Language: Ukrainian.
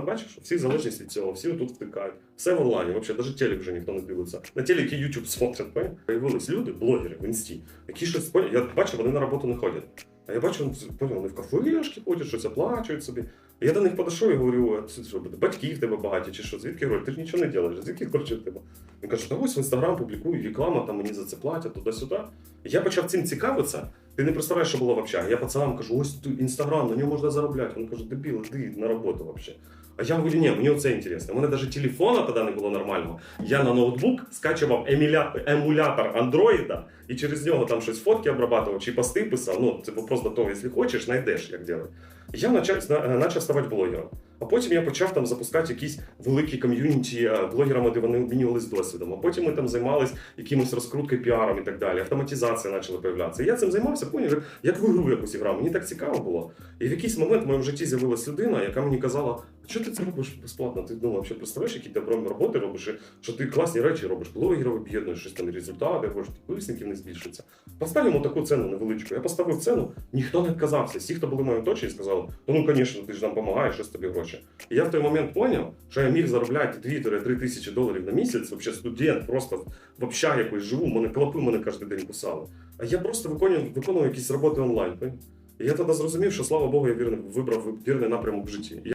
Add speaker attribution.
Speaker 1: бачиш, всі залежність від цього, всі тут втикають. Все в онлайні, взагалі, навіть телек вже ніхто не дивиться. На телекі YouTube смотрять, поняв? Появились люди, блогери в інсті, які щось поняв, я бачу, вони на роботу не ходять. А я бачу, поняв, вони в кафешки ходять, щось оплачують собі. Я до них подійшов і говорю, що, батьки в тебе багаті чи що? Звідки гроші? Ти ж нічого не робиш, звідки гроші тебе? Він каже, та ось в інстаграм публікую, реклама, там мені за це платять, туди-сюди. Я почав цим цікавитися. Ти не представляєш, що було в общагі. Я пацанам кажу, ось інстаграм, на ньому можна заробляти. Вони кажуть, дебіл, іди на роботу взагалі. А я говорю, ні, мені оце інтересно. У мене навіть телефона тоді не було нормального. Я на ноутбук скачував емулятор андроїда і через нього там щось фотки обрабатував чи пости писав. Ну, це просто того, якщо хочеш, знайдеш, як робити. Я почав, почав ставати блогером. А потім я почав там запускати якісь великі ком'юніті е, блогерами, де вони обмінювалися досвідом. А потім ми там займалися якимось розкруткою, піаром і так далі. Автоматизація почала появлятися. І я цим займався, поняв, як в ігру якусь грав. Мені так цікаво було. І в якийсь момент в моєму житті з'явилася людина, яка мені казала, що ти це робиш безплатно? Ти ну, взагалі представляєш, які добром роботи робиш, що ти класні речі робиш, блогерів об'єднуєш, щось там результати, робиш, підписників не збільшується. Постав йому таку ціну невеличку. Я поставив ціну, ніхто не відказався. Всі, хто були в моєму оточенні, сказали, ну, ну, звісно, ти ж нам допомагаєш, що з тобі гроші. І я в той момент зрозумів, що я міг заробляти 2-3 тисячі доларів на місяць, взагалі студент, просто в общагі якось живу, мене клопи мене кожен день кусали. А я просто виконував, виконував якісь роботи онлайн. І я тоді зрозумів, що слава Богу, я вірний, вибрав вірний напрямок в житті.